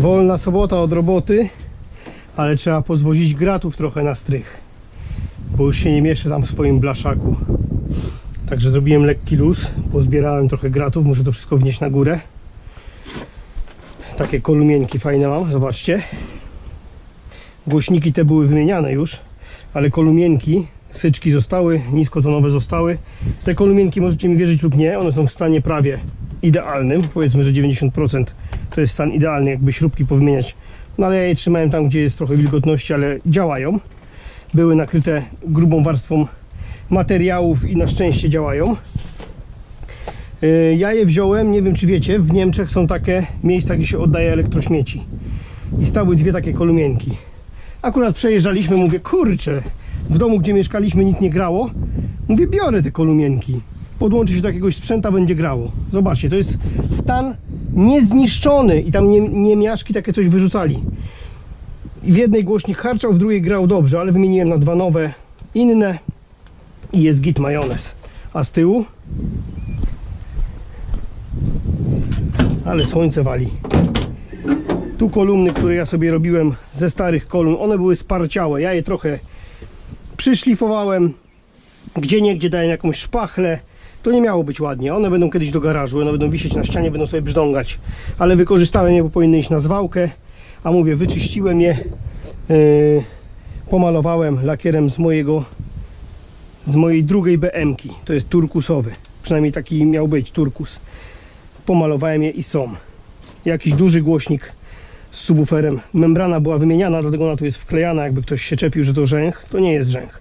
Wolna sobota od roboty, ale trzeba pozwozić gratów trochę na strych, bo już się nie mieszczę tam w swoim blaszaku. Także zrobiłem lekki luz, pozbierałem trochę gratów, muszę to wszystko wnieść na górę. Takie kolumienki fajne mam, zobaczcie. Głośniki te były wymieniane już, ale kolumienki, syczki zostały, niskotonowe zostały. Te kolumienki możecie mi wierzyć lub nie, one są w stanie prawie idealnym, powiedzmy, że 90% to jest stan idealny, jakby śrubki powymieniać. No ale ja je trzymałem tam, gdzie jest trochę wilgotności, ale działają. Były nakryte grubą warstwą materiałów i na szczęście działają. Yy, Ja je wziąłem, nie wiem czy wiecie, w Niemczech są takie miejsca, gdzie się oddaje elektrośmieci. I stały dwie takie kolumienki. Akurat przejeżdżaliśmy, mówię, kurczę, w domu, gdzie mieszkaliśmy, nic nie grało. Mówię, biorę te kolumienki. Podłączy się do jakiegoś sprzęta, będzie grało. Zobaczcie, to jest stan niezniszczony i tam nie, niemiaszki takie coś wyrzucali. W jednej głośnik harczał, w drugiej grał dobrze, ale wymieniłem na dwa nowe, inne i jest git majonez. A z tyłu? Ale słońce wali. Tu kolumny, które ja sobie robiłem ze starych kolumn, one były sparciałe. Ja je trochę przyszlifowałem. Gdzie niegdzie dałem jakąś szpachlę. To nie miało być ładnie. One będą kiedyś do garażu, one będą wisieć na ścianie, będą sobie brzdągać. Ale wykorzystałem je, bo powinny iść na zwałkę. A mówię, wyczyściłem je, yy, pomalowałem lakierem z mojego, z mojej drugiej BM-ki. To jest turkusowy. Przynajmniej taki miał być, turkus. Pomalowałem je i są. Jakiś duży głośnik z subwooferem. Membrana była wymieniana, dlatego ona tu jest wklejana. Jakby ktoś się czepił, że to rzęch, to nie jest rzęch,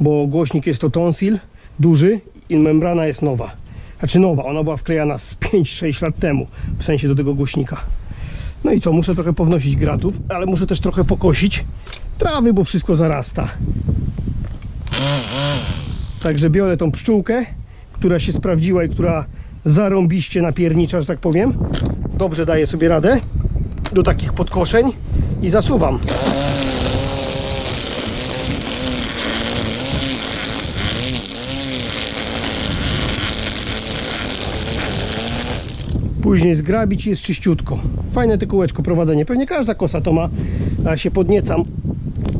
bo głośnik jest to tonsil, duży i membrana jest nowa. Znaczy nowa, ona była wklejana z 5-6 lat temu, w sensie do tego głośnika. No i co, muszę trochę pownosić gratów, ale muszę też trochę pokosić trawy, bo wszystko zarasta. Także biorę tą pszczółkę, która się sprawdziła i która zarąbiście napiernicza, że tak powiem. Dobrze daje sobie radę do takich podkoszeń i zasuwam. Później zgrabić i jest czyściutko. Fajne te kółeczko prowadzenie. Pewnie każda kosa to ma. A ja się podniecam.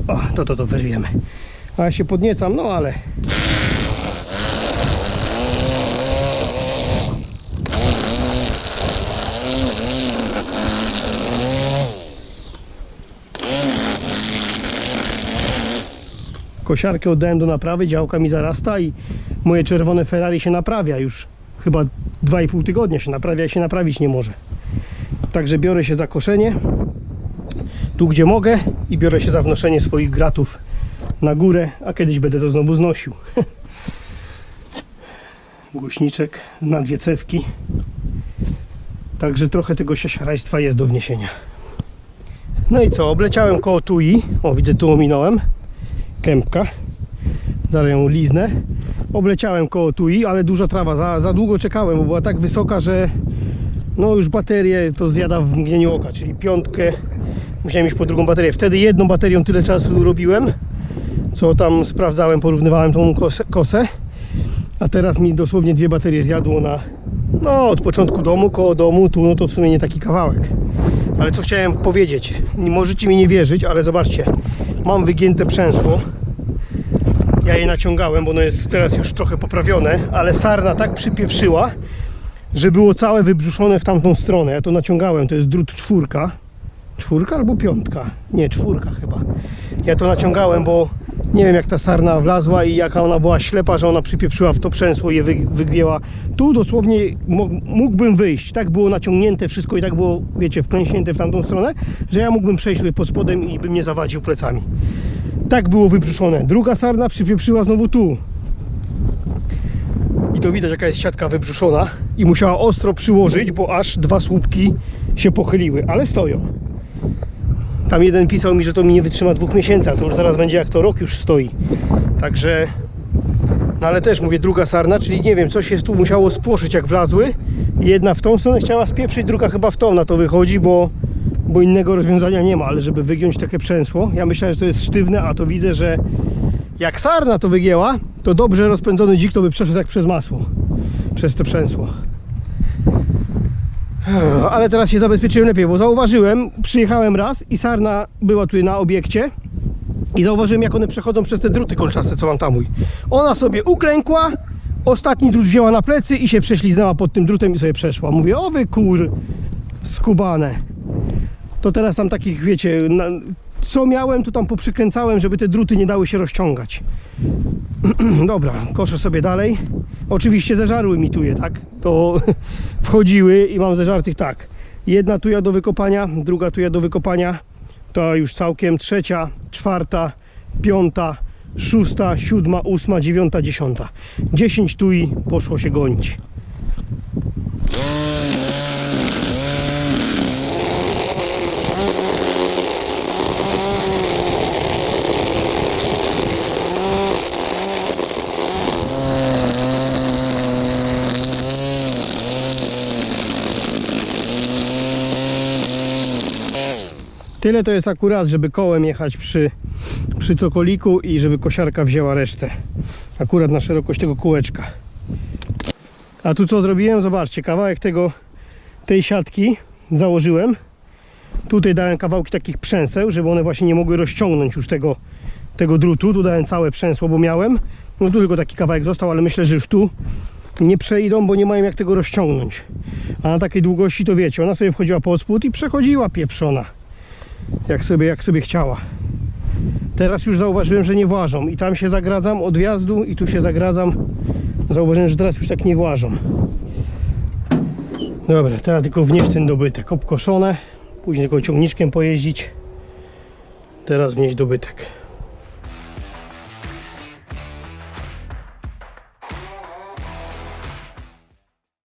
O, to to to wyrwiemy. A ja się podniecam, no ale kosiarkę oddałem do naprawy, działka mi zarasta i moje czerwone Ferrari się naprawia już chyba 2,5 tygodnia się naprawia i się naprawić nie może. Także biorę się za koszenie tu gdzie mogę i biorę się za wnoszenie swoich gratów na górę, a kiedyś będę to znowu znosił. Głośniczek na dwie cewki. Także trochę tego siasiarajstwa jest do wniesienia. No i co, obleciałem koło Tui. O, widzę tu ominąłem kępka. Zaraz ją liznę. Obleciałem koło Tui, ale duża trawa. Za, za długo czekałem, bo była tak wysoka, że no już baterię to zjada w mgnieniu oka, czyli piątkę. Musiałem iść po drugą baterię. Wtedy jedną baterią tyle czasu robiłem, co tam sprawdzałem, porównywałem tą kosę, kosę. A teraz mi dosłownie dwie baterie zjadło na no od początku domu, koło domu, tu no to w sumie nie taki kawałek. Ale co chciałem powiedzieć, możecie mi nie wierzyć, ale zobaczcie, mam wygięte przęsło. Ja je naciągałem, bo ono jest teraz już trochę poprawione, ale sarna tak przypieprzyła, że było całe wybrzuszone w tamtą stronę. Ja to naciągałem, to jest drut czwórka. Czwórka albo piątka? Nie, czwórka chyba. Ja to naciągałem, bo nie wiem jak ta sarna wlazła i jaka ona była ślepa, że ona przypieprzyła w to przęsło i je wy, wygięła. Tu dosłownie mógłbym wyjść. Tak było naciągnięte wszystko i tak było, wiecie, wklęśnięte w tamtą stronę, że ja mógłbym przejść pod spodem i bym nie zawadził plecami. Tak było wybrzuszone. Druga sarna przypieprzyła znowu tu. I to widać jaka jest siatka wybrzuszona i musiała ostro przyłożyć, bo aż dwa słupki się pochyliły, ale stoją. Tam jeden pisał mi, że to mi nie wytrzyma dwóch miesięcy, a to już zaraz będzie jak to rok już stoi. Także, no ale też mówię druga sarna, czyli nie wiem, coś się tu musiało spłoszyć jak wlazły. Jedna w tą stronę chciała spieprzyć, druga chyba w tą na to wychodzi, bo, bo innego rozwiązania nie ma, ale żeby wygiąć takie przęsło, ja myślałem, że to jest sztywne, a to widzę, że jak sarna to wygięła, to dobrze rozpędzony dzik to by przeszedł jak przez masło. Przez to przęsło. Ale teraz się zabezpieczyłem lepiej, bo zauważyłem, przyjechałem raz i sarna była tutaj na obiekcie i zauważyłem jak one przechodzą przez te druty kolczaste, co mam tam mój. Ona sobie uklękła, ostatni drut wzięła na plecy i się prześliznęła pod tym drutem i sobie przeszła. Mówię, o wy kur, skubane. To teraz tam takich, wiecie, na, co miałem, to tam poprzykręcałem, żeby te druty nie dały się rozciągać. Dobra, koszę sobie dalej. Oczywiście zeżarły mi tuje, tak? To wchodziły i mam zeżartych tak. Jedna tuja do wykopania, druga tuja do wykopania. To już całkiem trzecia, czwarta, piąta, szósta, siódma, ósma, dziewiąta, dziesiąta. Dziesięć tui poszło się gonić. Tyle to jest akurat, żeby kołem jechać przy, przy cokoliku i żeby kosiarka wzięła resztę. Akurat na szerokość tego kółeczka. A tu co zrobiłem? Zobaczcie, kawałek tego, tej siatki założyłem. Tutaj dałem kawałki takich przęseł, żeby one właśnie nie mogły rozciągnąć już tego, tego drutu. Tu dałem całe przęsło, bo miałem. No tu tylko taki kawałek został, ale myślę, że już tu nie przejdą, bo nie mają jak tego rozciągnąć. A na takiej długości to wiecie, ona sobie wchodziła pod spód i przechodziła pieprzona jak sobie, jak sobie chciała. Teraz już zauważyłem, że nie włażą i tam się zagradzam od wjazdu i tu się zagradzam. Zauważyłem, że teraz już tak nie włażą. Dobra, teraz tylko wnieść ten dobytek. Obkoszone, później tylko ciągniczkiem pojeździć. Teraz wnieść dobytek.